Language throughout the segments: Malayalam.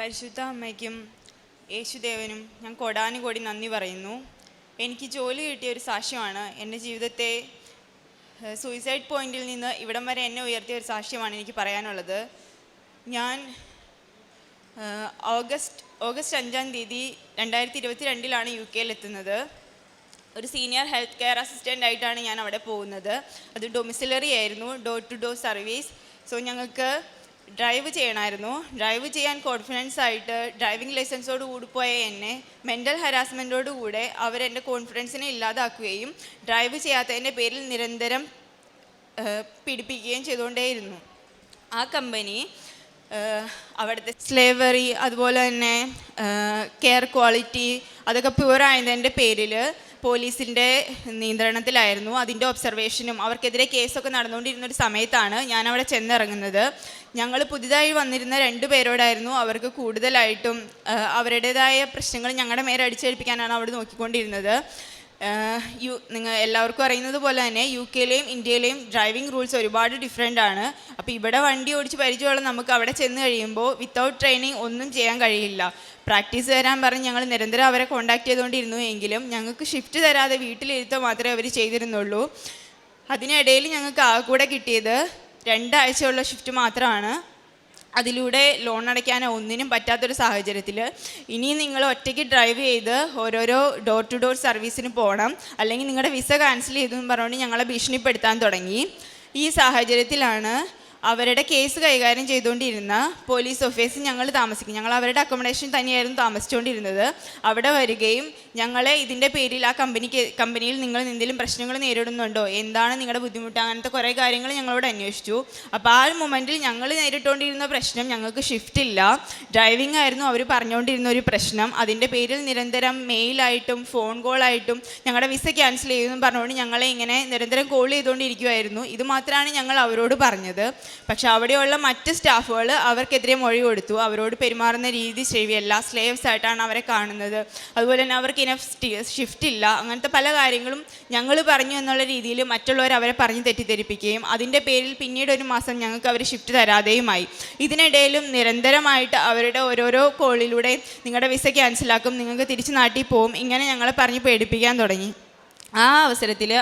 പരിശുദ്ധ അമ്മയ്ക്കും യേശുദേവനും ഞാൻ കൊടാനുകോടി നന്ദി പറയുന്നു. എനിക്ക് ജോലി കിട്ടിയ ഒരു സാക്ഷ്യമാണ്. എന്റെ ജീവിതത്തെ സൂയിസൈഡ് പോയിന്റിൽ നിന്ന് ഇവിടം വരെ എന്നെ ഉയർത്തിയ ഒരു സാക്ഷ്യമാണ് എനിക്ക് പറയാനുള്ളത്. ഞാൻ ഓഗസ്റ്റ് ഓഗസ്റ്റ് അഞ്ചാം തീയതി രണ്ടായിരത്തി ഇരുപത്തി രണ്ടിലാണ് യു കെയിൽ എത്തുന്നത് ഒരു സീനിയർ ഹെൽത്ത് കെയർ അസിസ്റ്റന്റ് ആയിട്ടാണ് ഞാൻ അവിടെ പോകുന്നത്. അത് ഡൊമിസിലറി ആയിരുന്നു door to door service so ഞങ്ങൾക്ക് ഡ്രൈവ് ചെയ്യണമായിരുന്നു ഡ്രൈവ് ചെയ്യാൻ കോൺഫിഡൻസ് ആയിട്ട് ഡ്രൈവിംഗ് ലൈസൻസോട് കൂടി പോയ എന്നെ മെന്റൽ ഹരാസ്മെന്റോട് കൂടെ അവരെന്റെ കോൺഫിഡൻസിനെ ഇല്ലാതാക്കുകയും ഡ്രൈവ് ചെയ്യാത്തതിന്റെ പേരിൽ നിരന്തരം പിടിപ്പിക്കുകയും ചെയ്തുകൊണ്ടേയിരുന്നു. ആ കമ്പനി അവിടുത്തെ സ്ലേവറി അതുപോലെ തന്നെ കെയർ ക്വാളിറ്റി അതൊക്കെ പ്യുവർ ആയതിന്റെ പേരിൽ പോലീസിന്റെ നിയന്ത്രണത്തിലായിരുന്നു. അതിന്റെ ഒബ്സർവേഷനും അവർക്കെതിരെ കേസൊക്കെ നടന്നുകൊണ്ടിരുന്ന ഒരു സമയത്താണ് ഞാൻ അവിടെ ചെന്നിറങ്ങുന്നത്. ഞങ്ങൾ പുതിയതായി വന്നിരുന്ന രണ്ടു പേരോടായിരുന്നു അവർക്ക് കൂടുതലായിട്ടും അവരുടേതായ പ്രശ്നങ്ങൾ ഞങ്ങളുടെ മേലെ അടിച്ചേൽപ്പിക്കാനാണ് അവിടെ നോക്കിക്കൊണ്ടിരുന്നത്. യു നിങ്ങൾ എല്ലാവർക്കും അറിയുന്നത് പോലെ തന്നെ യു കെയിലെയും ഇന്ത്യയിലെയും ഡ്രൈവിംഗ് റൂൾസ് ഒരുപാട് ഡിഫറെന്റ് ആണ്. അപ്പോൾ ഇവിടെ വണ്ടി ഓടിച്ച് പരിചയമുള്ള നമുക്ക് അവിടെ ചെന്ന് കഴിയുമ്പോൾ വിത്തൗട്ട് ട്രെയിനിങ് ഒന്നും ചെയ്യാൻ കഴിയില്ല. പ്രാക്ടീസ് തരാൻ പറഞ്ഞ് ഞങ്ങൾ നിരന്തരം അവരെ കോൺടാക്ട് ചെയ്തുകൊണ്ടിരുന്നു എങ്കിലും ഞങ്ങൾക്ക് ഷിഫ്റ്റ് തരാതെ വീട്ടിലിരുത്തോ മാത്രമേ അവർ ചെയ്തിരുന്നുള്ളൂ. അതിനിടയിൽ ഞങ്ങൾക്ക് ആ കൂടെ കിട്ടിയത് രണ്ടാഴ്ചയുള്ള ഷിഫ്റ്റ് മാത്രമാണ്. അതിലൂടെ ലോൺ അടയ്ക്കാനോ ഒന്നിനും പറ്റാത്തൊരു സാഹചര്യത്തിൽ ഇനി നിങ്ങൾ ഒറ്റയ്ക്ക് ഡ്രൈവ് ചെയ്ത് ഓരോരോ ഡോർ ടു ഡോർ സർവീസിന് പോകണം അല്ലെങ്കിൽ നിങ്ങളുടെ വിസ ക്യാൻസൽ ചെയ്തു എന്ന് പറഞ്ഞുകൊണ്ട് ഞങ്ങളെ ഭീഷണിപ്പെടുത്താൻ തുടങ്ങി. ഈ സാഹചര്യത്തിലാണ് അവരുടെ കേസ് കൈകാര്യം ചെയ്തുകൊണ്ടിരുന്ന പോലീസ് ഓഫീസ് ഞങ്ങൾ താമസിക്കും. ഞങ്ങൾ അവരുടെ അക്കോമഡേഷൻ തന്നെയായിരുന്നു താമസിച്ചുകൊണ്ടിരുന്നത്. അവിടെ വരികയും ഞങ്ങളെ ഇതിന്റെ പേരിൽ ആ കമ്പനിക്ക് കമ്പനിയിൽ നിങ്ങൾ എന്തെങ്കിലും പ്രശ്നങ്ങൾ നേരിടുന്നുണ്ടോ? എന്താണ് നിങ്ങളുടെ ബുദ്ധിമുട്ട്? അങ്ങനത്തെ കുറേ കാര്യങ്ങൾ ഞങ്ങളോട് അന്വേഷിച്ചു. അപ്പോൾ ആ മൊമെന്റിൽ ഞങ്ങൾ നേരിട്ടുകൊണ്ടിരുന്ന പ്രശ്നം ഞങ്ങൾക്ക് ഷിഫ്റ്റ് ഇല്ല. ഡ്രൈവിംഗ് ആയിരുന്നു അവർ പറഞ്ഞുകൊണ്ടിരുന്ന ഒരു പ്രശ്നം. അതിന്റെ പേരിൽ നിരന്തരം മെയിലായിട്ടും ഫോൺ കോളായിട്ടും ഞങ്ങളുടെ വിസ ക്യാൻസൽ ചെയ്യുമെന്നും പറഞ്ഞുകൊണ്ട് ഞങ്ങളെ ഇങ്ങനെ നിരന്തരം കോൾ ചെയ്തുകൊണ്ടിരിക്കുമായിരുന്നു ഇത് മാത്രമാണ് ഞങ്ങൾ അവരോട് പറഞ്ഞത്. പക്ഷെ അവിടെയുള്ള മറ്റ് സ്റ്റാഫുകൾ അവർക്കെതിരെ മൊഴി കൊടുത്തു. അവരോട് പെരുമാറുന്ന രീതി ശരിയല്ല സ്ലേവ്സ് ആയിട്ടാണ് അവരെ കാണുന്നത്. അതുപോലെ തന്നെ അവർക്ക് ഇനഫ് ഷിഫ്റ്റ് ഇല്ല. അങ്ങനത്തെ പല കാര്യങ്ങളും ഞങ്ങൾ പറഞ്ഞു എന്നുള്ള രീതിയിൽ മറ്റുള്ളവർ അവരെ പറഞ്ഞ് തെറ്റിദ്ധരിപ്പിക്കുകയും അതിന്റെ പേരിൽ പിന്നീട് ഒരു മാസം ഞങ്ങൾക്ക് അവർ ഷിഫ്റ്റ് തരാതെയുമായി. ഇതിനിടയിലും നിരന്തരമായിട്ട് അവരുടെ ഓരോരോ കോളിലൂടെ നിങ്ങളുടെ വിസ ക്യാൻസലാക്കും നിങ്ങൾക്ക് തിരിച്ച് നാട്ടിൽ പോവും. ഇങ്ങനെ ഞങ്ങളെ പറഞ്ഞ് പേടിപ്പിക്കാൻ തുടങ്ങി. ആ അവസരത്തിൽ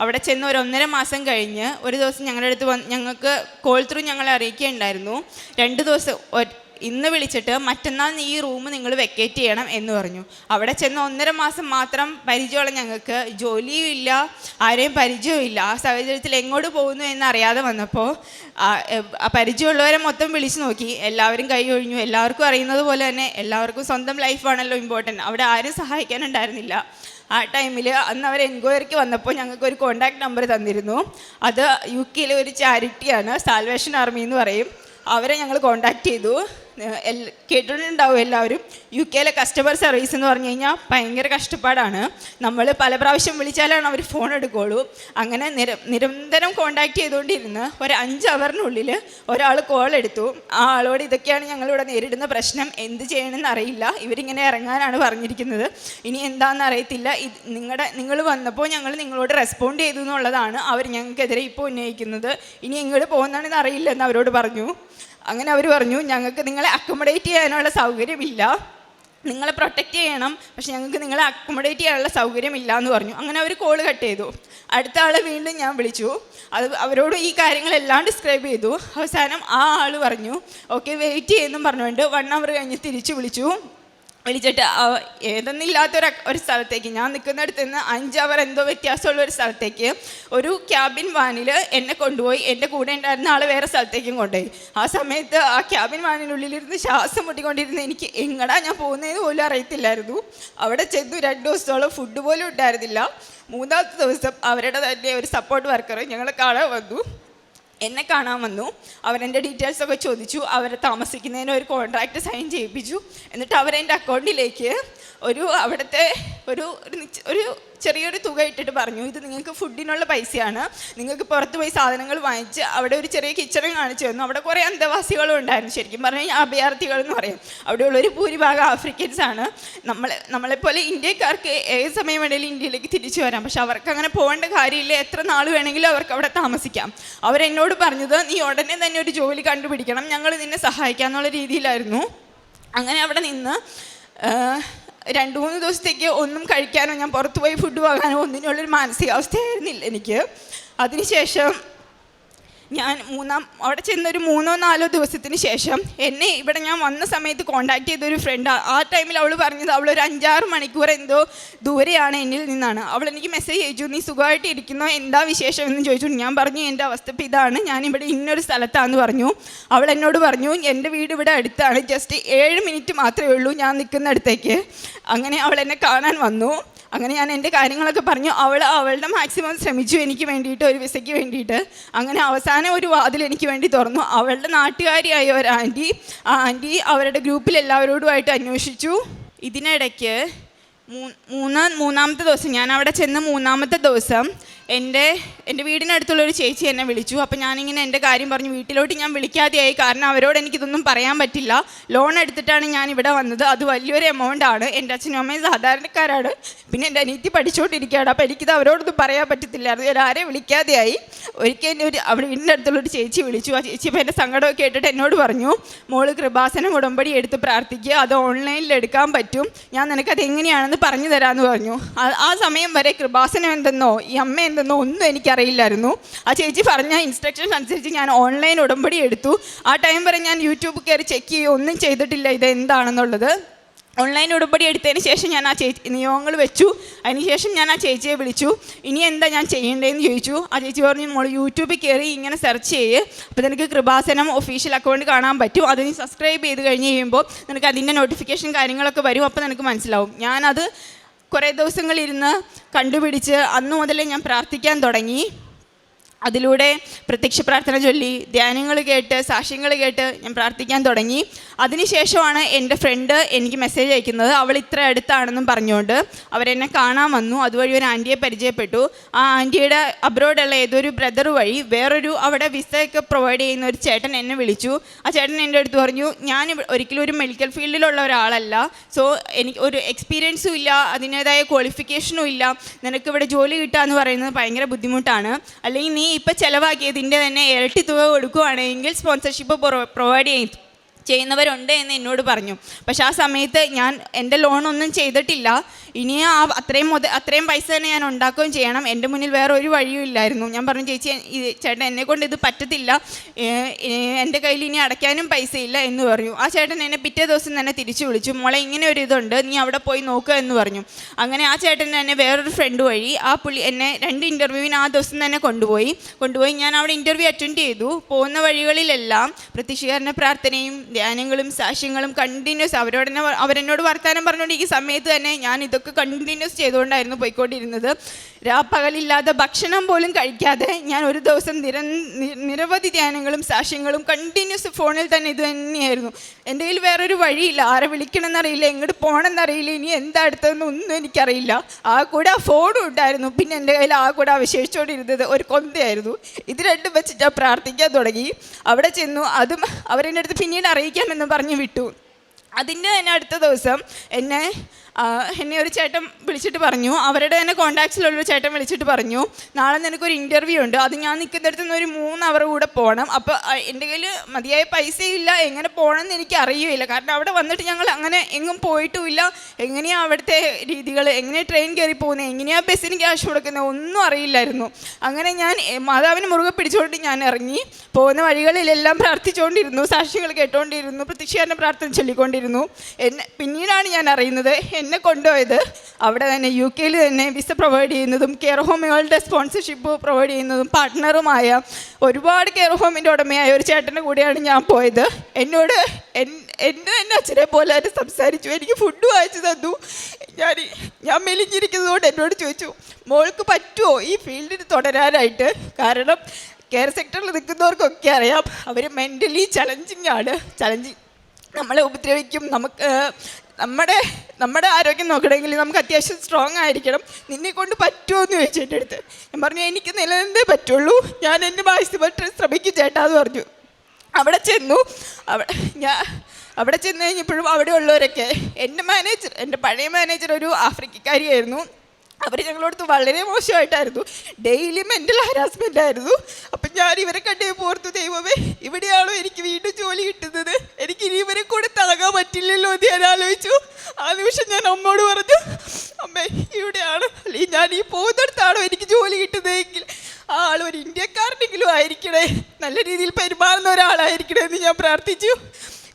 അവിടെ ചെന്ന് ഒരു ഒന്നര മാസം കഴിഞ്ഞ് ഒരു ദിവസം ഞങ്ങളുടെ അടുത്ത് വന്ന് ഞങ്ങൾക്ക് കോൾ ത്രൂ ഞങ്ങളെ അറിയിക്കുകയുണ്ടായിരുന്നു. രണ്ട് ദിവസം ഇന്ന് വിളിച്ചിട്ട് മറ്റന്നാൾ ഈ റൂം നിങ്ങൾ വെക്കേറ്റ് ചെയ്യണം എന്ന് പറഞ്ഞു. അവിടെ ചെന്ന് ഒന്നര മാസം മാത്രം പരിചയമുള്ള ഞങ്ങൾക്ക് ജോലിയും ഇല്ല ആരെയും പരിചയമില്ല ആ സാഹചര്യത്തിൽ എങ്ങോട്ട് പോകുന്നു എന്ന് അറിയാതെ വന്നപ്പോൾ പരിചയമുള്ളവരെ മൊത്തം വിളിച്ചു നോക്കി. എല്ലാവരും കൈ ഒഴിഞ്ഞു. എല്ലാവർക്കും അറിയുന്നത് പോലെ തന്നെ എല്ലാവർക്കും സ്വന്തം ലൈഫാണല്ലോ ഇമ്പോർട്ടന്റ് അവിടെ ആരും സഹായിക്കാനുണ്ടായിരുന്നില്ല. ആ ടൈമിൽ അന്ന് അവർ എൻക്വയറിക്ക് വന്നപ്പോൾ ഞങ്ങൾക്ക് ഒരു കോണ്ടാക്ട് നമ്പർ തന്നിരുന്നു. അത് യു കെയിലെ ഒരു ചാരിറ്റിയാണ് സാൽവേഷൻ ആർമി എന്ന് പറയും. അവരെ ഞങ്ങൾ കോണ്ടാക്ട് ചെയ്തു. കേട്ടിട്ടുണ്ടാവും എല്ലാവരും. യു കെയിലെ കസ്റ്റമർ സർവീസ് എന്ന് പറഞ്ഞു കഴിഞ്ഞാൽ ഭയങ്കര കഷ്ടപ്പാടാണ്. നമ്മൾ പല പ്രാവശ്യം വിളിച്ചാലാണ് അവർ ഫോൺ എടുക്കുകയുള്ളൂ അങ്ങനെ നിര നിരന്തരം കോണ്ടാക്ട് ചെയ്തുകൊണ്ടിരുന്ന് ഒരു അഞ്ച് അവറിനുള്ളിൽ ഒരാൾ കോൾ എടുത്തു. ആ ആളോട് ഇതൊക്കെയാണ് ഞങ്ങളിവിടെ നേരിടുന്ന പ്രശ്നം. എന്ത് ചെയ്യണമെന്ന് അറിയില്ല. ഇവരിങ്ങനെ ഇറങ്ങാനാണ് പറഞ്ഞിരിക്കുന്നത്. ഇനി എന്താണെന്ന് അറിയത്തില്ല. ഇത് നിങ്ങളുടെ നിങ്ങൾ വന്നപ്പോൾ ഞങ്ങൾ നിങ്ങളോട് റെസ്പോണ്ട് ചെയ്തു എന്നുള്ളതാണ് അവർ ഞങ്ങൾക്കെതിരെ ഇപ്പോൾ ഉന്നയിക്കുന്നത്. ഇനി ഇങ്ങോട്ട് പോകുന്നതാണെന്ന് അറിയില്ലെന്ന് അവരോട് പറഞ്ഞു. അങ്ങനെ അവർ പറഞ്ഞു ഞങ്ങൾക്ക് നിങ്ങളെ അക്കോമഡേറ്റ് ചെയ്യാനുള്ള സൗകര്യമില്ല. നിങ്ങളെ പ്രൊട്ടക്റ്റ് ചെയ്യണം പക്ഷെ ഞങ്ങൾക്ക് നിങ്ങളെ അക്കോമഡേറ്റ് ചെയ്യാനുള്ള സൗകര്യമില്ല എന്ന് പറഞ്ഞു. അങ്ങനെ അവർ കോൾ കട്ട് ചെയ്തു. അടുത്ത ആളെ വീണ്ടും ഞാൻ വിളിച്ചു. അത് അവരോട് ഈ കാര്യങ്ങളെല്ലാം ഡിസ്ക്രൈബ് ചെയ്തു. അവസാനം ആ ആൾ പറഞ്ഞു ഓക്കെ വെയിറ്റ് ചെയ്യുമെന്നും പറഞ്ഞുകൊണ്ട് വൺ അവർ കഴിഞ്ഞ് തിരിച്ചു വിളിച്ചു. വിളിച്ചിട്ട് ഏതെന്നില്ലാത്തൊരു ഒരു സ്ഥലത്തേക്ക്. ഞാൻ നിൽക്കുന്നിടത്ത് നിന്ന് അഞ്ച് അവർ എന്തോ വ്യത്യാസമുള്ള ഒരു സ്ഥലത്തേക്ക് ഒരു ക്യാബിൻ വാനിൽ എന്നെ കൊണ്ടുപോയി. എന്റെ കൂടെ ഉണ്ടായിരുന്ന ആൾ വേറെ സ്ഥലത്തേക്കും കൊണ്ടുപോയി. ആ സമയത്ത് ആ ക്യാബിൻ വാനിനുള്ളിലിരുന്ന് ശ്വാസം മുട്ടിക്കൊണ്ടിരുന്ന എനിക്ക് എങ്ങടാ ഞാൻ പോകുന്നതെന്ന് പോലും അറിയത്തില്ലായിരുന്നു. അവിടെ ചെന്നു രണ്ട് ദിവസത്തോളം ഫുഡ് പോലും ഉണ്ടായിരുന്നില്ല. മൂന്നാമത്തെ ദിവസം അവരുടെ തന്നെ ഒരു സപ്പോർട്ട് വർക്കർ ഞങ്ങളെ കാണാൻ വന്നു. എന്നെ കാണാൻ വന്നു. അവരെന്റെ ഡീറ്റെയിൽസ് ഒക്കെ ചോദിച്ചു. അവരെ താമസിക്കുന്നതിന് ഒരു കോൺട്രാക്റ്റ് സൈൻ ചെയ്യിപ്പിച്ചു. എന്നിട്ട് അവരെന്റെ അക്കൗണ്ടിലേക്ക് ഒരു അവിടുത്തെ ഒരു ഒരു ചെറിയൊരു തുക ഇട്ടിട്ട് പറഞ്ഞു ഇത് നിങ്ങൾക്ക് ഫുഡിനുള്ള പൈസയാണ്. നിങ്ങൾക്ക് പുറത്ത് പോയി സാധനങ്ങൾ വാങ്ങിച്ച് അവിടെ ഒരു ചെറിയ കിച്ചണും കാണിച്ചു തന്നു. അവിടെ കുറേ അന്തവാസികളും ഉണ്ടായിരുന്നു. ശരിക്കും പറഞ്ഞാൽ അഭയാർത്ഥികൾ എന്ന് പറയും. അവിടെയുള്ളൊരു ഭൂരിഭാഗം ആഫ്രിക്കൻസ് ആണ്. നമ്മൾ നമ്മളെപ്പോലെ ഇന്ത്യക്കാർക്ക് ഏത് സമയം വേണമെങ്കിലും ഇന്ത്യയിലേക്ക് തിരിച്ചു വരാം. പക്ഷെ അവർക്ക് അങ്ങനെ പോകേണ്ട കാര്യമില്ല. എത്ര നാൾ വേണമെങ്കിലും അവർക്ക് അവിടെ താമസിക്കാം. അവരെന്നോട് പറഞ്ഞത് നീ ഉടനെ തന്നെ ഒരു ജോലി കണ്ടുപിടിക്കണം. ഞങ്ങൾ നിന്നെ സഹായിക്കാം എന്നുള്ള രീതിയിലായിരുന്നു. അങ്ങനെ അവിടെ നിന്ന് രണ്ട് മൂന്ന് ദിവസത്തേക്ക് ഒന്നും കഴിക്കാനോ ഞാൻ പുറത്ത് പോയി ഫുഡ് വാങ്ങാനോ ഒന്നിനുള്ളൊരു മാനസികാവസ്ഥയായിരുന്നില്ല എനിക്ക്. അതിനുശേഷം ഞാൻ മൂന്നാം അവിടെ ചെന്നൊരു മൂന്നോ നാലോ ദിവസത്തിന് ശേഷം എന്നെ ഇവിടെ ഞാൻ വന്ന സമയത്ത് കോണ്ടാക്ട് ചെയ്തൊരു ഫ്രണ്ട് ആ ടൈമിൽ അവൾ പറഞ്ഞത് അവൾ ഒരു അഞ്ചാറ് മണിക്കൂർ എന്തോ ദൂരെയാണ് എന്നിൽ നിന്നാണ്. അവൾ എനിക്ക് മെസ്സേജ് അയച്ചു നീ സുഖമായിട്ട് ഇരിക്കുന്നോ? എന്താ വിശേഷം? എന്ന് ചോദിച്ചു. ഞാൻ പറഞ്ഞു എന്റെ അവസ്ഥ ഇപ്പം ഇതാണ്. ഞാനിവിടെ ഇന്നൊരു സ്ഥലത്താന്ന് പറഞ്ഞു. അവൾ എന്നോട് പറഞ്ഞു എന്റെ വീട് ഇവിടെ അടുത്താണ്. ജസ്റ്റ് ഏഴ് മിനിറ്റ് മാത്രമേ ഉള്ളൂ ഞാൻ നിൽക്കുന്നിടത്തേക്ക്. അങ്ങനെ അവൾ എന്നെ കാണാൻ വന്നു. അങ്ങനെ ഞാൻ എന്റെ കാര്യങ്ങളൊക്കെ പറഞ്ഞു. അവൾ അവളുടെ മാക്സിമം ശ്രമിച്ചു എനിക്ക് വേണ്ടിയിട്ട് ഒരു വിസയ്ക്ക് വേണ്ടിയിട്ട്. അങ്ങനെ അവസാനം ഒരു വാതിൽ എനിക്ക് വേണ്ടി തുറന്നു. അവളുടെ നാട്ടുകാരിയായ ഒരു ആന്റി ആ ആന്റി അവരുടെ ഗ്രൂപ്പിൽ എല്ലാവരോടുമായിട്ട് അന്വേഷിച്ചു. ഇതിനിടയ്ക്ക് മൂന്ന് മൂന്നാമത്തെ ദിവസം ഞാൻ അവിടെ ചെന്ന് മൂന്നാമത്തെ ദിവസം എന്റെ എന്റെ വീടിനടുത്തുള്ള ഒരു ചേച്ചി എന്നെ വിളിച്ചു. അപ്പോൾ ഞാനിങ്ങനെ എന്റെ കാര്യം പറഞ്ഞു വീട്ടിലോട്ട് ഞാൻ വിളിക്കാതെയായി. കാരണം അവരോട് എനിക്കിതൊന്നും പറയാൻ പറ്റില്ല. ലോൺ എടുത്തിട്ടാണ് ഞാൻ ഇവിടെ വന്നത്. അത് വലിയൊരു എമൗണ്ട് ആണ്. എന്റെ അച്ഛനും അമ്മയും സാധാരണക്കാരാണ്. പിന്നെ എന്റെ അനിയത്തി പഠിച്ചുകൊണ്ടിരിക്കുകയാണ്. അപ്പോൾ എനിക്കിത് അവരോടൊന്നും പറയാൻ പറ്റത്തില്ലായിരുന്നു. ഞാൻ ആരെയും വിളിക്കാതെയായി. ഒരിക്കൽ എന്നെ ഒരു അവിടെ വീടിന്റെ അടുത്തുള്ള ഒരു ചേച്ചി വിളിച്ചു. ആ ചേച്ചി അപ്പോൾ എന്റെ സങ്കടമൊക്കെ കേട്ടിട്ട് എന്നോട് പറഞ്ഞു മോൾ കൃപാസനം ഉടമ്പടി എടുത്ത് പ്രാർത്ഥിക്കുക അത് ഓൺലൈനിൽ എടുക്കാൻ പറ്റും. ഞാൻ നിനക്കത് എങ്ങനെയാണെന്ന് പറഞ്ഞു തരാമെന്ന് പറഞ്ഞു. ആ- സമയം വരെ കൃപാസനം എന്തെന്നോ ഈ അമ്മ എന്തെന്നോ ഒന്നും എനിക്കറിയില്ലായിരുന്നു. ആ ചേച്ചി പറഞ്ഞ ഇൻസ്ട്രക്ഷൻസ് അനുസരിച്ച് ഞാൻ ഓൺലൈൻ ഉടമ്പടി എടുത്തു. ആ ടൈം വരെ ഞാൻ യൂട്യൂബ് കയറി ചെക്ക് ചെയ്യുകയോ ഒന്നും ചെയ്തിട്ടില്ല ഇത് എന്താണെന്നുള്ളത് ഓൺലൈൻ ഉടമ്പടി എടുത്തതിന് ശേഷം ഞാൻ ആ ചേച്ചി നിയമങ്ങൾ വെച്ചു. അതിനുശേഷം ഞാൻ ആ ചേച്ചിയെ വിളിച്ചു. ഇനി എന്താ ഞാൻ ചെയ്യേണ്ടതെന്ന് ചോദിച്ചു. ആ ചേച്ചി പറഞ്ഞു മോൾ യൂട്യൂബിൽ കയറി ഇങ്ങനെ സെർച്ച് ചെയ്യ്. അപ്പോൾ നിനക്ക് കൃപാസനം ഒഫീഷ്യൽ അക്കൗണ്ട് കാണാൻ പറ്റും. അത് നീ സബ്സ്ക്രൈബ് ചെയ്ത് കഴിഞ്ഞ് കഴിയുമ്പോൾ നിനക്ക് അതിന്റെ നോട്ടിഫിക്കേഷൻ കാര്യങ്ങളൊക്കെ വരും. അപ്പോൾ നിനക്ക് മനസ്സിലാവും. ഞാനത് കുറേ ദിവസങ്ങളിരുന്ന് കണ്ടുപിടിച്ച് അന്ന് മുതലേ ഞാൻ പ്രാർത്ഥിക്കാൻ തുടങ്ങി. അതിലൂടെ പ്രത്യക്ഷ പ്രാർത്ഥന ചൊല്ലി ധ്യാനങ്ങൾ കേട്ട് സാക്ഷ്യങ്ങൾ കേട്ട് ഞാൻ പ്രാർത്ഥിക്കാൻ തുടങ്ങി. അതിനുശേഷമാണ് എന്റെ ഫ്രണ്ട് എനിക്ക് മെസ്സേജ് അയക്കുന്നത്. അവൾ ഇത്ര അടുത്താണെന്നും പറഞ്ഞുകൊണ്ട് അവരെന്നെ കാണാൻ വന്നു. അതുവഴി ഒരു ആന്റിയെ പരിചയപ്പെട്ടു. ആ ആന്റിയുടെ അബ്രോഡുള്ള ഏതൊരു ബ്രദർ വഴി വേറൊരു അവിടെ വിസയൊക്കെ പ്രൊവൈഡ് ചെയ്യുന്ന ഒരു ചേട്ടൻ എന്നെ വിളിച്ചു. ആ ചേട്ടൻ എന്റെ അടുത്ത് പറഞ്ഞു ഞാൻ ഒരിക്കലും ഒരു മെഡിക്കൽ ഫീൽഡിലുള്ള ഒരാളല്ല. സോ എനിക്ക് ഒരു എക്സ്പീരിയൻസും ഇല്ല അതിന്റേതായ ക്വാളിഫിക്കേഷനും ഇല്ല. നിനക്ക് ഇവിടെ ജോലി കിട്ടുക എന്ന് പറയുന്നത് ഭയങ്കര ബുദ്ധിമുട്ടാണ്. അല്ലെങ്കിൽ നീ ഇപ്പം ചിലവാക്കിയതിന്റെ തന്നെ ഇരട്ടി തുക കൊടുക്കുകയാണെങ്കിൽ സ്പോൺസർഷിപ്പ് പ്രൊവൈഡ് ചെയ്യും ചെയ്യുന്നവരുണ്ട് എന്ന് എന്നോട് പറഞ്ഞു. പക്ഷെ ആ സമയത്ത് ഞാൻ എന്റെ ലോണൊന്നും ചെയ്തിട്ടില്ല. ഇനി ആ അത്രയും മുതൽ അത്രയും പൈസ തന്നെ ഞാൻ ഉണ്ടാക്കുകയും ചെയ്യണം. എന്റെ മുന്നിൽ വേറെ ഒരു വഴിയും ഇല്ലായിരുന്നു. ഞാൻ പറഞ്ഞു ചേച്ചി ഇത് ചേട്ടൻ എന്നെ കൊണ്ട് ഇത് പറ്റത്തില്ല. എന്റെ കയ്യിൽ ഇനി അടയ്ക്കാനും പൈസയില്ല എന്ന് പറഞ്ഞു. ആ ചേട്ടൻ എന്നെ പിറ്റേ ദിവസം തന്നെ തിരിച്ചു വിളിച്ചു. മോളെ ഇങ്ങനെ ഒരു ഇതുണ്ട്. നീ അവിടെ പോയി നോക്കുക എന്ന് പറഞ്ഞു. അങ്ങനെ ആ ചേട്ടൻ എന്നെ വേറൊരു ഫ്രണ്ട് വഴി ആ പുള്ളി എന്നെ രണ്ട് ഇന്റർവ്യൂവിന് ആ ദിവസം തന്നെ കൊണ്ടുപോയി. കൊണ്ടുപോയി ഞാൻ അവിടെ ഇന്റർവ്യൂ അറ്റൻഡ് ചെയ്തു. പോകുന്ന വഴികളിലെല്ലാം പ്രത്യക്ഷീകരണ പ്രാർത്ഥനയും ധ്യാനങ്ങളും സാക്ഷ്യങ്ങളും കണ്ടിന്യൂസ് അവരോട് തന്നെ അവരെന്നോട് വർത്തമാനം പറഞ്ഞുകൊണ്ട് ഈ സമയത്ത് തന്നെ ഞാൻ ഇതൊക്കെ കണ്ടിന്യൂസ് ചെയ്തുകൊണ്ടായിരുന്നു പോയിക്കൊണ്ടിരുന്നത്. രാപ്പകലില്ലാതെ ഭക്ഷണം പോലും കഴിക്കാതെ ഞാൻ ഒരു ദിവസം നിര നിരവധി ധ്യാനങ്ങളും സാക്ഷ്യങ്ങളും കണ്ടിന്യൂസ് ഫോണിൽ തന്നെ ഇത് തന്നെയായിരുന്നു. എന്റെ കയ്യിൽ വേറൊരു വഴിയില്ല. ആരെ വിളിക്കണമെന്നറിയില്ല. എങ്ങോട്ട് പോകണമെന്നറിയില്ല ഇനി എന്താ അടുത്തതെന്ന് ഒന്നും എനിക്കറിയില്ല. ആ കൂടെ ആ ഫോണും ഉണ്ടായിരുന്നു. പിന്നെ എന്റെ കയ്യിൽ ആ കൂടെ അവശേഷിച്ചുകൊണ്ടിരുന്നത് ഒരു കൊന്തയായിരുന്നു. ഇത് രണ്ടും വെച്ചിട്ട് പ്രാർത്ഥിക്കാൻ തുടങ്ങി. അവിടെ ചെന്നു. അതും അവരെന്റെ അടുത്ത് പിന്നീട് അറിയിക്കാമെന്ന് പറഞ്ഞ് വിട്ടു. അതിന്റെ തന്നെ അടുത്ത ദിവസം എന്നെ എന്നെ ഒരു ചേട്ടൻ വിളിച്ചിട്ട് പറഞ്ഞു. അവരുടെ തന്നെ കോൺടാക്ട്സിലുള്ള ഒരു ചേട്ടൻ വിളിച്ചിട്ട് പറഞ്ഞു. നാളെ നിനക്കൊരു ഇന്റർവ്യൂ ഉണ്ട്. അത് ഞാൻ നിൽക്കുന്നിടത്ത് നിന്ന് ഒരു മൂന്ന് അവർ കൂടെ പോകണം അപ്പോൾ എന്റെ കയ്യിൽ മതിയായ പൈസയില്ല എങ്ങനെ പോകണമെന്ന് എനിക്ക് അറിയുകയില്ല. കാരണം അവിടെ വന്നിട്ട് ഞങ്ങൾ അങ്ങനെ എങ്ങും പോയിട്ടുമില്ല. എങ്ങനെയാണ് അവിടുത്തെ രീതികൾ എങ്ങനെയാണ് ട്രെയിൻ കയറി പോകുന്നത് എങ്ങനെയാണ് ബസ്സിന് ക്യാഷ് കൊടുക്കുന്നത് ഒന്നും അറിയില്ലായിരുന്നു. അങ്ങനെ ഞാൻ മാതാവിന് മുറുകെ പിടിച്ചുകൊണ്ട് ഞാൻ ഇറങ്ങി. പോകുന്ന വഴികളിലെല്ലാം പ്രാർത്ഥിച്ചുകൊണ്ടിരുന്നു സാക്ഷികൾ കേട്ടുകൊണ്ടിരുന്നു പ്രത്യക്ഷീകരണ പ്രാർത്ഥന ചൊല്ലിക്കൊണ്ടിരുന്നു. എന്നെ പിന്നീടാണ് ഞാൻ അറിയുന്നത്. എന്നെ കൊണ്ടുപോയത്. അവിടെ തന്നെ യു കെയിൽ തന്നെ വിസ പ്രൊവൈഡ് ചെയ്യുന്നതും കെയർ ഹോമുകളുടെ സ്പോൺസർഷിപ്പ് പ്രൊവൈഡ് ചെയ്യുന്നതും പാർട്ട്ണറുമായ ഒരുപാട് കെയർ ഹോമിന്റെ ഉടമയായ ഒരു ചേട്ടന്റെ കൂടെയാണ് ഞാൻ പോയത്. എന്നോട് എന്നെ തന്നെ അച്ഛനെ പോലെ അവർ സംസാരിച്ചു. എനിക്ക് ഫുഡ് വാങ്ങിച്ചു തന്നു. ഞാൻ ഞാൻ മെലിഞ്ഞിരിക്കുന്നതുകൊണ്ട് എന്നോട് ചോദിച്ചു മോൾക്ക് പറ്റുമോ ഈ ഫീൽഡിൽ തുടരാനായിട്ട്? കാരണം കെയർ സെക്ടറിൽ നിൽക്കുന്നവർക്കൊക്കെ അറിയാം അവർ മെന്റലി ചലഞ്ചിങ് ആണ്. ചലഞ്ചിങ് നമ്മളെ ഉപദ്രവിക്കും നമുക്ക് നമ്മുടെ നമ്മുടെ ആരോഗ്യം നോക്കണമെങ്കിൽ നമുക്ക് അത്യാവശ്യം സ്ട്രോങ് ആയിരിക്കണം. നിന്നെ കൊണ്ട് പറ്റുമോ എന്ന് ചോദിച്ചു എന്റെ അടുത്ത്. ഞാൻ പറഞ്ഞു എനിക്ക് നിലനിന്നേ പറ്റുള്ളൂ. ഞാൻ എന്റെ മാക്സിമം ശ്രമിക്കും ചേട്ടാ എന്ന് പറഞ്ഞു. അവിടെ ചെന്നു. അവിടെ ഞാൻ അവിടെ ചെന്ന് കഴിഞ്ഞപ്പോഴും അവിടെ ഉള്ളവരൊക്കെ എന്റെ മാനേജർ എന്റെ പഴയ മാനേജർ ഒരു ആഫ്രിക്കക്കാരിയായിരുന്നു. അവർ ഞങ്ങളോടത്ത് വളരെ മോശമായിട്ടായിരുന്നു. ഡെയിലി മെന്റൽ ഹരാസ്മെന്റ് ആയിരുന്നു. അപ്പം ഞാൻ ഇവരെ കണ്ടേ പോർത്തു ദൈവമേ ഇവിടെയാണോ എനിക്ക് വീണ്ടും ജോലി കിട്ടുന്നത്? എനിക്ക് ഇനി ഇവരെ കൂടെ താങ്ങാൻ പറ്റില്ലല്ലോ എന്ന് ഞാൻ ആലോചിച്ചു. ആ നിമിഷം ഞാൻ അമ്മയോട് പറഞ്ഞു അമ്മേ ഇവിടെയാണ്? അല്ലെങ്കിൽ ഞാൻ ഈ പോകുന്നിടത്താണോ എനിക്ക് ജോലി കിട്ടുന്നതെങ്കിൽ? ആ ആൾ ഒരു ഇന്ത്യക്കാരനെങ്കിലും ആയിരിക്കണേ. നല്ല രീതിയിൽ പെരുമാറുന്ന ഒരാളായിരിക്കണേ എന്ന് ഞാൻ പ്രാർത്ഥിച്ചു.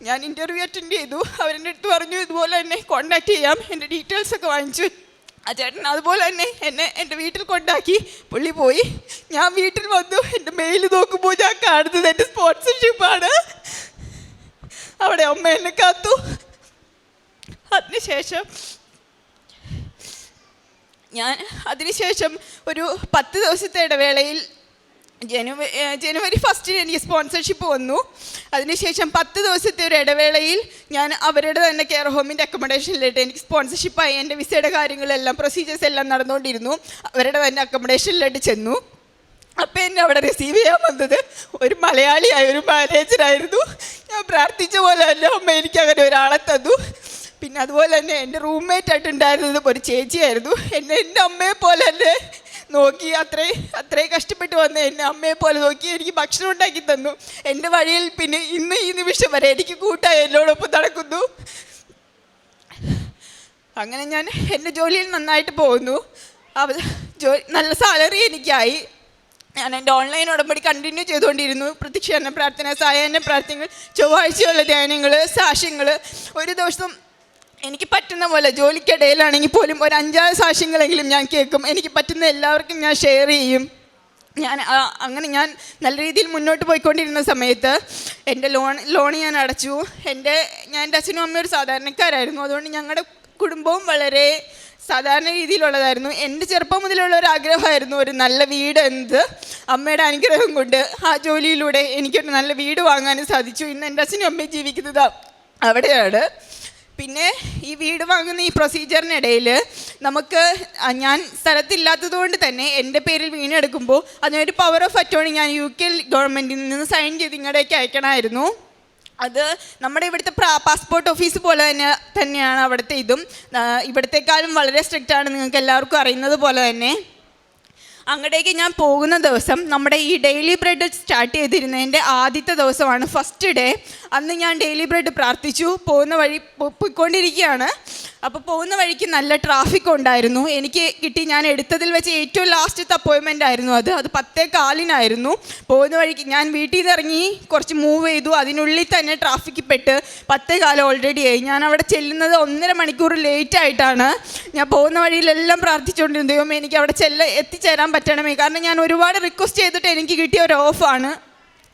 ഞാൻ ഇന്റർവ്യൂ അറ്റൻഡ് ചെയ്തു. അവരെന്റെ അടുത്ത് പറഞ്ഞു ഇതുപോലെ തന്നെ കോൺടാക്ട് ചെയ്യാം. എന്റെ ഡീറ്റെയിൽസ് ഒക്കെ വാങ്ങിച്ചു. ആ ചേട്ടൻ അതുപോലെ തന്നെ എന്നെ എന്റെ വീട്ടിൽ കൊണ്ടാക്കി. പുള്ളി പോയി. ഞാൻ വീട്ടിൽ വന്നു. എന്റെ മെയിൽ നോക്കുമ്പോൾ ഞാൻ കാണുന്നത് എന്റെ സ്പോൺസർഷിപ്പാണ് അവിടെ അമ്മ എന്നെ കാത്തു. അതിനുശേഷം ഞാൻ അതിനുശേഷം ഒരു പത്ത് ദിവസത്തെ ഇടവേളയിൽ ജനുവരി ജനുവരി ഫസ്റ്റിന് എനിക്ക് സ്പോൺസർഷിപ്പ് വന്നു. അതിനുശേഷം പത്ത് ദിവസത്തെ ഒരു ഇടവേളയിൽ ഞാൻ അവരുടെ തന്നെ കെയർ ഹോമിന്റെ അക്കോമഡേഷനിലിട്ട് എനിക്ക് സ്പോൺസർഷിപ്പായി എന്റെ വിസയുടെ കാര്യങ്ങളെല്ലാം പ്രൊസീജിയേഴ്സ് എല്ലാം നടന്നുകൊണ്ടിരുന്നു. അവരുടെ തന്നെ അക്കോമഡേഷനിലോട്ട് ചെന്നു. അപ്പം എന്നെ അവിടെ റിസീവ് ചെയ്യാൻ വന്നത് ഒരു മലയാളിയായ ഒരു മാനേജറായിരുന്നു ഞാൻ പ്രാർത്ഥിച്ച പോലെ തന്നെ അമ്മ എനിക്ക് അങ്ങനെ ഒരാളെ തന്നു. പിന്നെ അതുപോലെ തന്നെ എന്റെ റൂംമേറ്റ് ആയിട്ടുണ്ടായിരുന്നത് ഒരു ചേച്ചിയായിരുന്നു. എന്നെ എന്റെ അമ്മയെ പോലെ തന്നെ നോക്കി അത്രേ അത്രയും കഷ്ടപ്പെട്ട് വന്ന് എന്നെ അമ്മയെ പോലെ നോക്കി എനിക്ക് ഭക്ഷണം ഉണ്ടാക്കി തന്നു. എന്റെ വഴിയിൽ പിന്നെ ഇന്ന് ഈ നിമിഷം വരെ എനിക്ക് കൂട്ടായി എന്നോടൊപ്പം നടക്കുന്നു. അങ്ങനെ ഞാൻ എന്റെ ജോലിയിൽ നന്നായിട്ട് പോകുന്നു. അവ ജോലി നല്ല സാലറി എനിക്കായി. ഞാൻ എന്റെ ഓൺലൈൻ ഉടമ്പടി കണ്ടിന്യൂ ചെയ്തുകൊണ്ടിരുന്നു. പ്രത്യക്ഷീകരണ പ്രാർത്ഥന സായാഹ്ന പ്രാർത്ഥനകൾ ചൊവ്വാഴ്ചയുള്ള ധ്യാനങ്ങൾ സാക്ഷ്യങ്ങൾ ഒരു ദിവസം എനിക്ക് പറ്റുന്ന പോലെ ജോലിക്കിടയിലാണെങ്കിൽ പോലും ഒരു അഞ്ചാറ് സാക്ഷ്യങ്ങളെങ്കിലും ഞാൻ കേൾക്കും. എനിക്ക് പറ്റുന്ന എല്ലാവർക്കും ഞാൻ ഷെയർ ചെയ്യും. ഞാൻ അങ്ങനെ ഞാൻ നല്ല രീതിയിൽ മുന്നോട്ട് പോയിക്കൊണ്ടിരുന്ന സമയത്ത് എന്റെ ലോൺ ലോൺ ഞാൻ അടച്ചു. എന്റെ ഞാൻ എന്റെ അച്ഛനും അമ്മയും ഒരു സാധാരണക്കാരായിരുന്നു. അതുകൊണ്ട് ഞങ്ങളുടെ കുടുംബവും വളരെ സാധാരണ രീതിയിലുള്ളതായിരുന്നു. എന്റെ ചെറുപ്പം മുതലുള്ള ഒരു ആഗ്രഹമായിരുന്നു ഒരു നല്ല വീട് എന്ത്. അമ്മയുടെ അനുഗ്രഹം കൊണ്ട് ആ ജോലിയിലൂടെ എനിക്കൊരു നല്ല വീട് വാങ്ങാനും സാധിച്ചു. ഇന്ന് എന്റെ അച്ഛനും അമ്മയും ജീവിക്കുന്നത് അവിടെയാണ്. പിന്നെ ഈ വീട് വാങ്ങുന്ന ഈ പ്രൊസീജിയറിനിടയിൽ നമുക്ക് ഞാൻ സ്ഥലത്തില്ലാത്തത് കൊണ്ട് തന്നെ എന്റെ പേരിൽ വീണെടുക്കുമ്പോൾ അതിനൊരു പവർ ഓഫ് അറ്റോണി ഞാൻ യു കെ ഗവൺമെന്റിൽ നിന്ന് സൈൻ ചെയ്ത് ഇങ്ങോട്ടേക്ക് അയക്കണമായിരുന്നു. അത് നമ്മുടെ ഇവിടുത്തെ പാസ്പോർട്ട് ഓഫീസ് പോലെ തന്നെ തന്നെയാണ് അവിടുത്തെ ഇതും. ഇവിടത്തെക്കാളും വളരെ സ്ട്രിക്റ്റ് ആണ് നിങ്ങൾക്ക് എല്ലാവർക്കും അറിയുന്നത് പോലെ തന്നെ. അങ്ങടേക്ക് ഞാൻ പോകുന്ന ദിവസം നമ്മുടെ ഈ ഡെയിലി ബ്രെഡ് സ്റ്റാർട്ട് ചെയ്തിരുന്നതിന്റെ ആദ്യത്തെ ദിവസമാണ് ഫസ്റ്റ് ഡേ അന്ന് ഞാൻ ഡെയിലി ബ്രെഡ് പ്രാർത്ഥിച്ചു. പോകുന്ന വഴി പോയിക്കൊണ്ടിരിക്കുകയാണ്. അപ്പോൾ പോകുന്ന വഴിക്ക് നല്ല ട്രാഫിക് ഉണ്ടായിരുന്നു. എനിക്ക് കിട്ടി ഞാൻ എടുത്തതിൽ വെച്ച് ഏറ്റവും ലാസ്റ്റത്തെ അപ്പോയിൻമെന്റ് ആയിരുന്നു അത്. അത് പത്തേ കാലിനായിരുന്നു. പോകുന്ന വഴിക്ക് ഞാൻ വീട്ടിൽ നിന്ന് ഇറങ്ങി കുറച്ച് മൂവ് ചെയ്തു. അതിനുള്ളിൽ തന്നെ ട്രാഫിക്കിൽ പെട്ട് പത്തേ കാലം ഓൾറെഡി ആയി. ഞാൻ അവിടെ ചെല്ലുന്നത് ഒന്നര മണിക്കൂർ ലേറ്റ് ആയിട്ടാണ്. ഞാൻ പോകുന്ന വഴിയിലെല്ലാം പ്രാർത്ഥിച്ചുകൊണ്ടിരുന്നു. എനിക്ക് അവിടെ ചെല്ല എത്തിച്ചേരാൻ പറ്റണമേ. കാരണം ഞാൻ ഒരുപാട് റിക്വസ്റ്റ് ചെയ്തിട്ട് എനിക്ക് കിട്ടിയ ഒരു ഓഫാണ്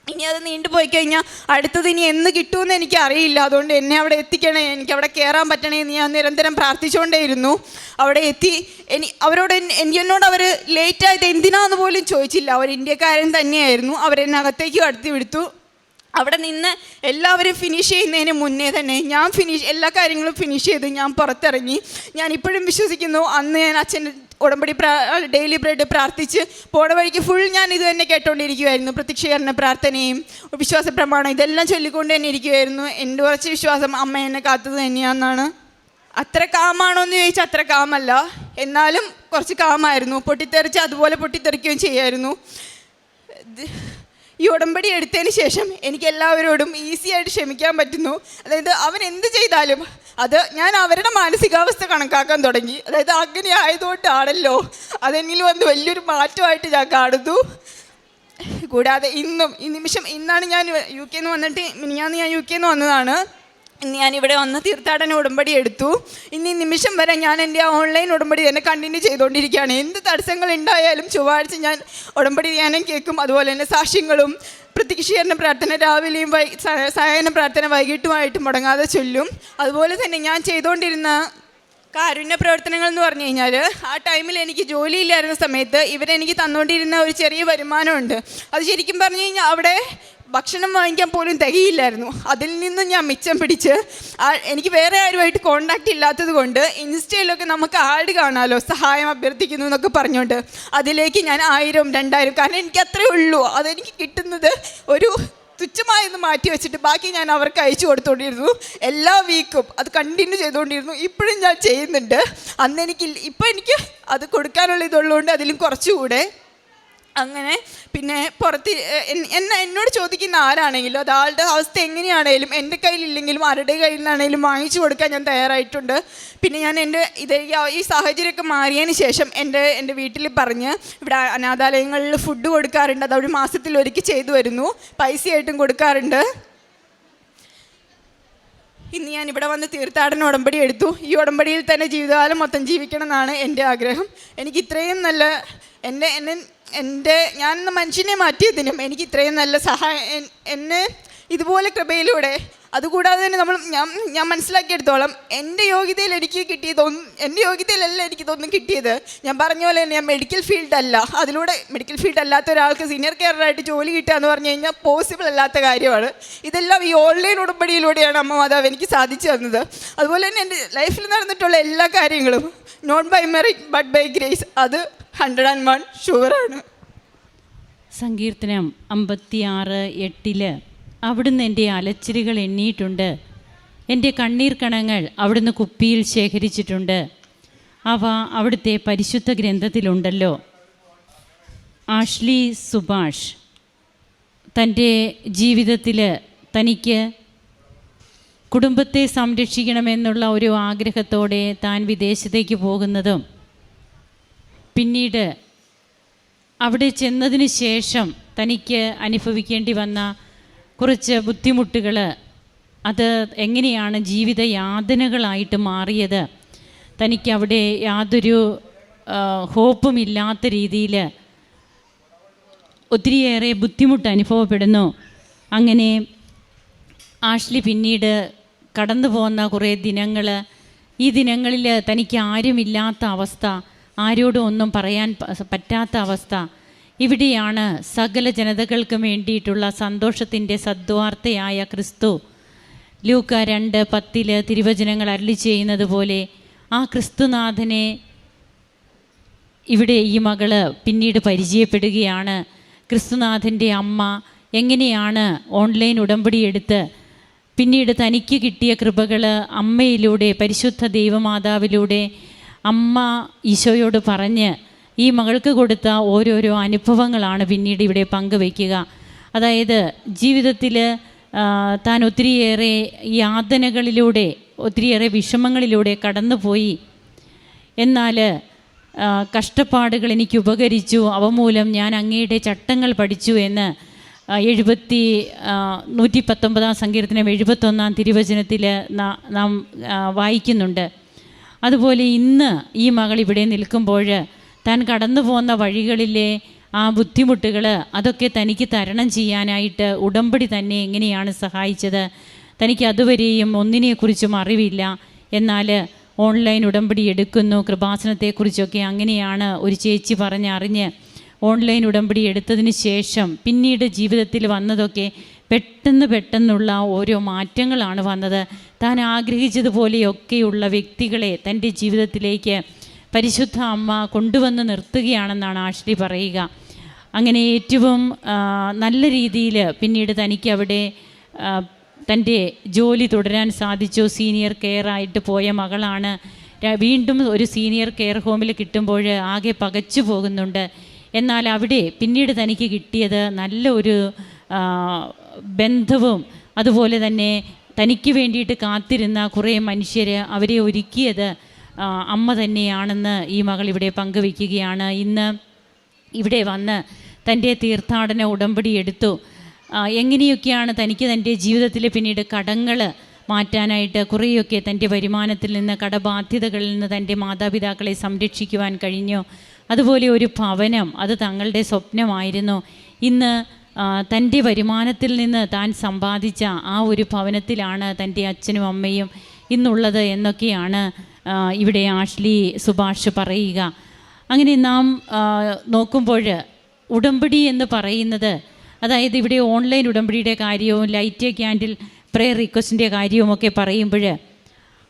ഇനി അത് നീണ്ടുപോയി കഴിഞ്ഞാൽ അടുത്തത് ഇനി എന്ന് കിട്ടുമെന്ന് എനിക്ക് അറിയില്ല. അതുകൊണ്ട് എന്നെ അവിടെ എത്തിക്കണേ. എനിക്ക് അവിടെ കയറാൻ പറ്റണേ എന്ന് ഞാൻ നിരന്തരം പ്രാർത്ഥിച്ചുകൊണ്ടേയിരുന്നു. അവിടെ എത്തി. എനി അവരോട് എന്നോട് അവർ ലേറ്റ് ആയത് എന്തിനാന്ന് പോലും ചോദിച്ചില്ല. അവർ ഇന്ത്യക്കാരൻ തന്നെയായിരുന്നു. അവരെന്നെ അകത്തേക്ക് കടത്തി വിടുത്തു. അവിടെ നിന്ന് എല്ലാവരും ഫിനിഷ് ചെയ്യുന്നതിന് മുന്നേ തന്നെ ഞാൻ ഫിനിഷ് എല്ലാ കാര്യങ്ങളും ഫിനിഷ് ചെയ്ത് ഞാൻ പുറത്തിറങ്ങി. ഞാൻ ഇപ്പോഴും വിശ്വസിക്കുന്നു. അന്ന് ഞാൻ അച്ഛന്റെ ഉടമ്പടി ഡെയിലി ബ്രെഡ് പ്രാർത്ഥിച്ച് പോണ വഴിക്ക് ഫുൾ ഞാൻ ഇത് തന്നെ കേട്ടോണ്ടിരിക്കുമായിരുന്നു പ്രത്യക്ഷീകരണ പ്രാർത്ഥനയും വിശ്വാസ പ്രമാണം ഇതെല്ലാം ചൊല്ലിക്കൊണ്ട് തന്നെ ഇരിക്കുമായിരുന്നു എന്റെ കുറച്ച് വിശ്വാസം അമ്മ എന്നെ കാത്തത് തന്നെയാണെന്നാണ്. അത്ര കാമാണോ എന്ന് ചോദിച്ചാൽ അത്ര കാമല്ല. എന്നാലും കുറച്ച് കാമായിരുന്നു. പൊട്ടിത്തെറിച്ച് അതുപോലെ പൊട്ടിത്തെറിക്കുകയും ചെയ്യായിരുന്നു. ഈ ഉടമ്പടി എടുത്തതിന് ശേഷം എനിക്ക് എല്ലാവരോടും ഈസി ആയിട്ട് ക്ഷമിക്കാൻ പറ്റുന്നു. അതായത് അവൻ എന്ത് ചെയ്താലും അത് ഞാൻ അവരുടെ മാനസികാവസ്ഥ കണക്കാക്കാൻ തുടങ്ങി. അതായത് അങ്ങനെ ആയതുകൊണ്ടാണല്ലോ അതെന്നിൽ വന്ന് വലിയൊരു മാറ്റമായിട്ട് ഞാൻ കാണുന്നു. കൂടാതെ ഇന്നും ഈ നിമിഷം ഇന്നാണ് ഞാൻ യു കെന്ന് വന്നിട്ട് മിനിയാന്ന് ഞാൻ യു കെന്ന് വന്നതാണ്. ഇവിടെ വന്ന് തീർത്ഥാടന ഉടമ്പടി എടുത്തു. ഇനി നിമിഷം വരെ ഞാൻ എന്റെ ഓൺലൈൻ ഉടമ്പടി തന്നെ കണ്ടിന്യൂ ചെയ്തുകൊണ്ടിരിക്കുകയാണ്. എന്ത് തടസ്സങ്ങൾ ഉണ്ടായാലും ചൊവ്വാഴ്ച ഞാൻ ഉടമ്പടി ധ്യാനം കേൾക്കും. അതുപോലെ തന്നെ സാക്ഷ്യങ്ങളും പ്രത്യക്ഷീകരണ പ്രാർത്ഥന രാവിലെയും വൈ സായാഹ്ന പ്രാർത്ഥന വൈകിട്ടുമായിട്ട് മുടങ്ങാതെ ചൊല്ലും. അതുപോലെ തന്നെ ഞാൻ ചെയ്തുകൊണ്ടിരുന്ന കാരുണ്യ പ്രവർത്തനങ്ങൾ എന്ന് പറഞ്ഞു കഴിഞ്ഞാൽ ആ ടൈമിൽ എനിക്ക് ജോലിയില്ലായിരുന്ന സമയത്ത് ഇവരെനിക്ക് തന്നുകൊണ്ടിരുന്ന ഒരു ചെറിയ വരുമാനമുണ്ട്. അത് ശരിക്കും പറഞ്ഞു കഴിഞ്ഞാൽ അവിടെ ഭക്ഷണം വാങ്ങിക്കാൻ പോലും തികയില്ലായിരുന്നു. അതിൽ നിന്ന് ഞാൻ മിച്ചം പിടിച്ച് എനിക്ക് വേറെ ആരുമായിട്ട് കോണ്ടാക്റ്റ് ഇല്ലാത്തത് കൊണ്ട് ഇൻസ്റ്റയിലൊക്കെ നമുക്ക് ആഡ് കാണാമല്ലോ സഹായം അഭ്യർത്ഥിക്കുന്നു എന്നൊക്കെ പറഞ്ഞുകൊണ്ട് അതിലേക്ക് ഞാൻ ആയിരം രണ്ടായിരം കാരണം എനിക്ക് അത്രേ ഉള്ളൂ. അതെനിക്ക് കിട്ടുന്നത് ഒരു തുച്ഛമായൊന്ന് മാറ്റി വെച്ചിട്ട് ബാക്കി ഞാൻ അവർക്ക് അയച്ചു കൊടുത്തുകൊണ്ടിരുന്നു എല്ലാ വീക്കും അത് കണ്ടിന്യൂ ചെയ്തുകൊണ്ടിരുന്നു ഇപ്പോഴും ഞാൻ ചെയ്യുന്നുണ്ട്. അന്ന് എനിക്ക് ഇപ്പം എനിക്ക് അത് കൊടുക്കാനുള്ള ഇതുള്ളതുകൊണ്ട് അതിലും കുറച്ചുകൂടെ അങ്ങനെ പിന്നെ പുറത്ത് എന്നെ എന്നോട് ചോദിക്കുന്ന ആരാണെങ്കിലും അത് ആളുടെ അവസ്ഥ എങ്ങനെയാണേലും എന്റെ കയ്യിലില്ലെങ്കിലും ആരുടെ കയ്യിൽ നിന്നാണെങ്കിലും വാങ്ങിച്ചു കൊടുക്കാൻ ഞാൻ തയ്യാറായിട്ടുണ്ട്. പിന്നെ ഞാൻ എന്റെ ഇത് ഈ- ഈ സാഹചര്യമൊക്കെ മാറിയതിന് ശേഷം എന്റെ എന്റെ വീട്ടിൽ പറഞ്ഞ് ഇവിടെ അനാഥാലയങ്ങളിൽ ഫുഡ് കൊടുക്കാറുണ്ട് അത് ഒരു മാസത്തിൽ ഒരുക്കി ചെയ്തു വരുന്നു പൈസയായിട്ടും കൊടുക്കാറുണ്ട്. ഇന്ന് ഞാൻ ഇവിടെ വന്ന് തീർത്ഥാടന ഉടമ്പടി എടുത്തു. ഈ ഉടമ്പടിയിൽ തന്നെ ജീവിതകാലം മൊത്തം ജീവിക്കണം എന്നാണ് എന്റെ ആഗ്രഹം. എനിക്ക് ഇത്രയും നല്ല എന്റെ എന്നെ എന്റെ ഞാൻ മനുഷ്യനെ മാറ്റിയതിനും എനിക്ക് ഇത്രയും നല്ല സഹായം എന്നെ ഇതുപോലെ കൃപയിലൂടെ അതുകൂടാതെ തന്നെ നമ്മൾ ഞാൻ ഞാൻ മനസ്സിലാക്കിയെടുത്തോളം എന്റെ യോഗ്യതയിൽ എനിക്ക് കിട്ടിയതൊന്നും എന്റെ യോഗ്യതയിലല്ല എനിക്കിതൊന്നും കിട്ടിയത്. ഞാൻ പറഞ്ഞ പോലെ തന്നെ ഞാൻ മെഡിക്കൽ ഫീൽഡല്ല അതിലൂടെ മെഡിക്കൽ ഫീൽഡ് അല്ലാത്ത ഒരാൾക്ക് സീനിയർ കെയറായിട്ട് ജോലി കിട്ടുക എന്ന് പറഞ്ഞു കഴിഞ്ഞാൽ പോസിബിൾ അല്ലാത്ത കാര്യമാണ്. ഇതെല്ലാം ഈ ഓൺലൈൻ ഉടമ്പടിയിലൂടെയാണ് അമ്മ മാതാവ് എനിക്ക് സാധിച്ചു തന്നത്. അതുപോലെ തന്നെ എന്റെ ലൈഫിൽ നടന്നിട്ടുള്ള എല്ലാ കാര്യങ്ങളും not by merit but by grace അത് ഹൺഡ്രഡ് ആൻഡ് വൺ ഷുവറാണ് സങ്കീർത്തനം അമ്പത്തിയാറ് എട്ടിൽ അവിടുന്ന് എന്റെ അലച്ചിലുകൾ എണ്ണിയിട്ടുണ്ട്. എന്റെ കണ്ണീർ കണങ്ങൾ അവിടുന്ന് കുപ്പിയിൽ ശേഖരിച്ചിട്ടുണ്ട്. അവ അവിടുത്തെ പരിശുദ്ധ ഗ്രന്ഥത്തിലുണ്ടല്ലോ. ആഷ്ലി സുഭാഷ് തന്റെ ജീവിതത്തിൽ തനിക്ക് കുടുംബത്തെ സംരക്ഷിക്കണമെന്നുള്ള ഒരു ആഗ്രഹത്തോടെ താൻ വിദേശത്തേക്ക് പോകുന്നതും പിന്നീട് അവിടെ ചെന്നതിന് ശേഷം തനിക്ക് അനുഭവിക്കേണ്ടി വന്ന കുറച്ച് ബുദ്ധിമുട്ടുകൾ അത് എങ്ങനെയാണ് ജീവിത യാതനകളായിട്ട് മാറിയത്? തനിക്ക് അവിടെ യാതൊരു ഹോപ്പുമില്ലാത്ത രീതിയിൽ ഒത്തിരിയേറെ ബുദ്ധിമുട്ട് അനുഭവപ്പെടുന്നു. അങ്ങനെ ആഷ്ലി പിന്നീട് കടന്നു പോകുന്ന കുറേ ദിനങ്ങൾ ഈ ദിനങ്ങളിൽ തനിക്ക് ആരുമില്ലാത്ത അവസ്ഥ ആരോടും ഒന്നും പറയാൻ പറ്റാത്ത അവസ്ഥ ഇവിടെയാണ് സകല ജനതകൾക്കും വേണ്ടിയിട്ടുള്ള സന്തോഷത്തിന്റെ സദ്വാർത്തയായ ക്രിസ്തു. ലൂക്ക രണ്ട് പത്തിൽ തിരുവചനങ്ങൾ അരളി ചെയ്യുന്നത് പോലെ ആ ക്രിസ്തുനാഥനെ ഇവിടെ ഈ മകൾ പിന്നീട് പരിചയപ്പെടുകയാണ്. ക്രിസ്തുനാഥന്റെ അമ്മ എങ്ങനെയാണ് ഓൺലൈൻ ഉടമ്പടി എടുത്ത് പിന്നീട് തനിക്ക് കിട്ടിയ കൃപകൾ അമ്മയിലൂടെ പരിശുദ്ധ ദൈവമാതാവിലൂടെ അമ്മ ഈശോയോട് പറഞ്ഞ് ഈ മകൾക്ക് കൊടുത്ത ഓരോരോ അനുഭവങ്ങളാണ് പിന്നീട് ഇവിടെ പങ്കുവയ്ക്കുക. അതായത് ജീവിതത്തിൽ താൻ ഒത്തിരിയേറെ യാതനകളിലൂടെ ഒത്തിരിയേറെ വിഷമങ്ങളിലൂടെ കടന്നുപോയി. എന്നാൽ കഷ്ടപ്പാടുകൾ എനിക്ക് ഉപകരിച്ചു. അവ മൂലം ഞാൻ അങ്ങയുടെ ചട്ടങ്ങൾ പഠിച്ചു എന്ന് എഴുപത്തി നൂറ്റി പത്തൊമ്പതാം സങ്കീർത്തനം എഴുപത്തൊന്നാം തിരുവചനത്തിൽ നാം വായിക്കുന്നുണ്ട്. അതുപോലെ ഇന്ന് ഈ മകൾ ഇവിടെ നിൽക്കുമ്പോൾ താൻ കടന്നു പോകുന്ന വഴികളിലെ ആ ബുദ്ധിമുട്ടുകൾ അതൊക്കെ തനിക്ക് തരണം ചെയ്യാനായിട്ട് ഉടമ്പടി തന്നെ എങ്ങനെയാണ് സഹായിച്ചത്? തനിക്ക് അതുവരെയും ഒന്നിനെക്കുറിച്ചും അറിവില്ല. എന്നാൽ ഓൺലൈൻ ഉടമ്പടി എടുക്കുന്നു. കൃപാസനത്തെക്കുറിച്ചൊക്കെ അങ്ങനെയാണ് ഒരു ചേച്ചി പറഞ്ഞ് അറിഞ്ഞ് ഓൺലൈൻ ഉടമ്പടി എടുത്തതിന് ശേഷം പിന്നീട് ജീവിതത്തിൽ വന്നതൊക്കെ പെട്ടെന്ന് പെട്ടെന്നുള്ള ഓരോ മാറ്റങ്ങളാണ് വന്നത്. താൻ ആഗ്രഹിച്ചതുപോലെയൊക്കെയുള്ള വ്യക്തികളെ തന്റെ ജീവിതത്തിലേക്ക് പരിശുദ്ധ അമ്മ കൊണ്ടുവന്ന് നിർത്തുകയാണെന്നാണ് ആഷ്ലി പറയുക. അങ്ങനെ ഏറ്റവും നല്ല രീതിയിൽ പിന്നീട് തനിക്ക് അവിടെ തന്റെ ജോലി തുടരാൻ സാധിച്ചു. സീനിയർ കെയർ ആയിട്ട് പോയ മകളാണ്. വീണ്ടും ഒരു സീനിയർ കെയർ ഹോമിൽ കിട്ടുമ്പോൾ ആകെ പകച്ചു പോകുന്നുണ്ട്. എന്നാൽ അവിടെ പിന്നീട് തനിക്ക് കിട്ടിയത് നല്ല ഒരു ബന്ധവും അതുപോലെ തന്നെ തനിക്ക് വേണ്ടിയിട്ട് കാത്തിരുന്ന കുറേ മനുഷ്യർ അവരെ ഒരുക്കിയത് അമ്മ തന്നെയാണെന്ന് ഈ മകൾ ഇവിടെ പങ്കുവയ്ക്കുകയാണ്. ഇന്ന് ഇവിടെ വന്ന് തന്റെ തീർത്ഥാടന ഉടമ്പടി എടുത്തു. എങ്ങനെയൊക്കെയാണ് തനിക്ക് തന്റെ ജീവിതത്തിൽ പിന്നീട് കടങ്ങൾ മാറ്റാനായിട്ട് കുറേയൊക്കെ തന്റെ വരുമാനത്തിൽ നിന്ന് കടബാധ്യതകളിൽ നിന്ന് തന്റെ മാതാപിതാക്കളെ സംരക്ഷിക്കുവാൻ കഴിഞ്ഞു. അതുപോലെ ഒരു ഭവനം അത് തങ്ങളുടെ സ്വപ്നമായിരുന്നു. ഇന്ന് തന്റെ വരുമാനത്തിൽ നിന്ന് താൻ സമ്പാദിച്ച ആ ഒരു ഭവനത്തിലാണ് തന്റെ അച്ഛനും അമ്മയും ഇന്നുള്ളത് എന്നൊക്കെയാണ് ഇവിടെ ആഷ്ലി സുഭാഷ് പറയുക. അങ്ങനെ നാം നോക്കുമ്പോൾ ഉടമ്പടി എന്ന് പറയുന്നത് അതായത് ഇവിടെ ഓൺലൈൻ ഉടമ്പടിയുടെ കാര്യവും ലൈറ്റ് ക്യാൻഡിൽ പ്രേയർ റിക്വസ്റ്റിന്റെ കാര്യവുമൊക്കെ പറയുമ്പോൾ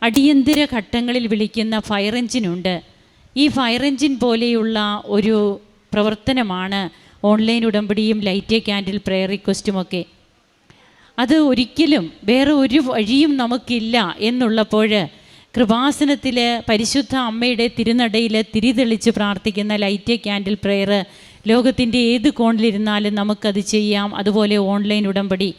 അടിയന്തര ഘട്ടങ്ങളിൽ വിളിക്കുന്ന ഫയർ എഞ്ചിനുണ്ട് ഈ ഫയർ എഞ്ചിൻ പോലെയുള്ള ഒരു പ്രവർത്തനമാണ് ഓൺലൈൻ ഉടമ്പടിയും ലൈറ്റ് ക്യാൻഡിൽ പ്രേയർ റിക്വസ്റ്റുമൊക്കെ അത് ഒരിക്കലും വേറെ ഒരു വഴിയും നമുക്കില്ല എന്നുള്ളപ്പോൾ കൃപാസനത്തിൽ പരിശുദ്ധ അമ്മയുടെ തിരുനടയിൽ തിരിതെളിച്ച് പ്രാർത്ഥിക്കുന്ന ലൈറ്റ് ക്യാൻഡിൽ പ്രെയർ ലോകത്തിന്റെ ഏത് കോണിലിരുന്നാലും നമുക്കത് ചെയ്യാം. അതുപോലെ ഓൺലൈൻ ഉടമ്പടി.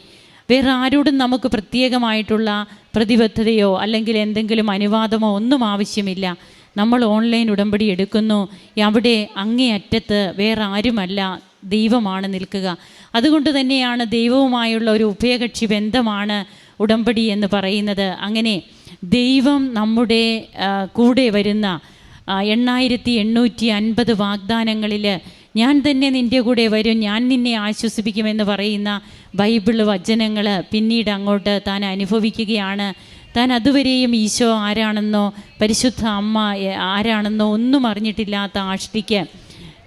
വേറെ ആരോടും നമുക്ക് പ്രത്യേകമായിട്ടുള്ള പ്രതിബദ്ധതയോ അല്ലെങ്കിൽ എന്തെങ്കിലും അനുവാദമോ ഒന്നും ആവശ്യമില്ല. നമ്മൾ ഓൺലൈൻ ഉടമ്പടി എടുക്കുന്നു. അവിടെ അങ്ങേയറ്റത്ത് വേറെ ആരുമല്ല. ദൈവമാണ് നിൽക്കുക. അതുകൊണ്ട് തന്നെയാണ് ദൈവവുമായുള്ള ഒരു ഉഭയകക്ഷി ബന്ധമാണ് ഉടമ്പടി എന്ന് പറയുന്നത്. അങ്ങനെ ദൈവം നമ്മുടെ കൂടെ വരുന്ന എണ്ണായിരത്തി എണ്ണൂറ്റി അൻപത് വാഗ്ദാനങ്ങളിൽ ഞാൻ തന്നെ നിന്റെ കൂടെ വരും ഞാൻ നിന്നെ ആശ്വസിപ്പിക്കുമെന്ന് പറയുന്ന ബൈബിൾ വചനങ്ങൾ പിന്നീട് അങ്ങോട്ട് താൻ അനുഭവിക്കുകയാണ്. താൻ അതുവരെയും ഈശോ ആരാണെന്നോ പരിശുദ്ധ അമ്മ ആരാണെന്നോ ഒന്നും അറിഞ്ഞിട്ടില്ലാത്ത ആഷ്ടിക്ക്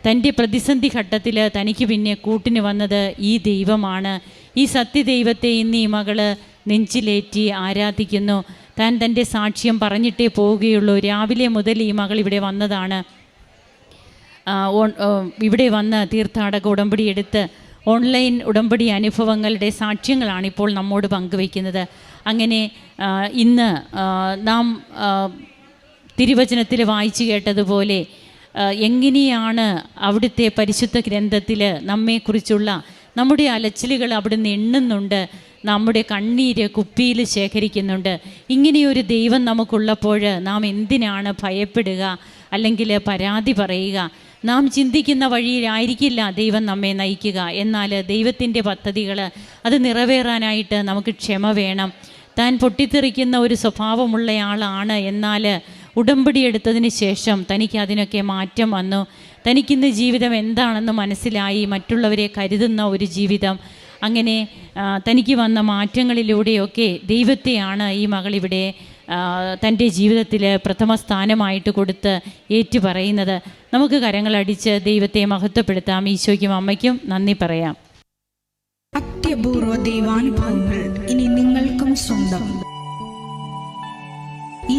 തന്റെ പ്രതിസന്ധി ഘട്ടത്തിൽ തനിക്ക് പിന്നെ കൂട്ടിന് വന്നത് ഈ ദൈവമാണ്. ഈ സത്യദൈവത്തെ ഇന്ന് ഈ മകൾ നെഞ്ചിലേറ്റി ആരാധിക്കുന്നു. താൻ തന്റെ സാക്ഷ്യം പറഞ്ഞിട്ടേ പോവുകയുള്ളൂ. രാവിലെ മുതൽ ഈ മകൾ ഇവിടെ വന്നതാണ്. ഇവിടെ വന്ന് തീർത്ഥാടക ഉടമ്പടി എടുത്ത് ഓൺലൈൻ ഉടമ്പടി അനുഭവങ്ങളുടെ സാക്ഷ്യങ്ങളാണ് ഇപ്പോൾ നമ്മോട് പങ്കുവയ്ക്കുന്നത്. അങ്ങനെ ഇന്ന് നാം തിരുവചനത്തിൽ വായിച്ചു കേട്ടതുപോലെ എങ്ങനെയാണ് അവിടുത്തെ പരിശുദ്ധ ഗ്രന്ഥത്തിൽ നമ്മെക്കുറിച്ചുള്ള നമ്മുടെ അലച്ചിലുകൾ അവിടുന്ന് എണ്ണുന്നുണ്ട് നമ്മുടെ കണ്ണീര് കുപ്പിയിൽ ശേഖരിക്കുന്നുണ്ട്. ഇങ്ങനെയൊരു ദൈവം നമുക്കുള്ളപ്പോൾ നാം എന്തിനാണ് ഭയപ്പെടുക അല്ലെങ്കിൽ പരാതി പറയുക? നാം ചിന്തിക്കുന്ന വഴിയിലായിരിക്കില്ല ദൈവം നമ്മെ നയിക്കുക. എന്നാൽ ദൈവത്തിന്റെ പദ്ധതികൾ അത് നിറവേറാനായിട്ട് നമുക്ക് ക്ഷമ വേണം. താൻ പൊട്ടിത്തെറിക്കുന്ന ഒരു സ്വഭാവമുള്ളയാളാണ്. എന്നാൽ ഉടമ്പടി എടുത്തതിന് ശേഷം തനിക്ക് അതിനൊക്കെ മാറ്റം വന്നു. തനിക്കിന്ന് ജീവിതം എന്താണെന്ന് മനസ്സിലായി. മറ്റുള്ളവരെ കരുതുന്ന ഒരു ജീവിതം. അങ്ങനെ തനിക്ക് വന്ന മാറ്റങ്ങളിലൂടെയൊക്കെ ദൈവത്തെയാണ് ഈ മകളിവിടെ തന്റെ ജീവിതത്തിൽ പ്രഥമ സ്ഥാനമായിട്ട് കൊടുത്ത് ഏറ്റുപറയുന്നത്. നമുക്ക് കരങ്ങളടിച്ച് ദൈവത്തെ മഹത്വപ്പെടുത്താം. ഈശോയ്ക്കും അമ്മയ്ക്കും നന്ദി പറയാം. അത്യപൂർവ ദൈവാനുഭവങ്ങൾ ഇനി നിങ്ങൾക്കും സ്വന്തം. ഈ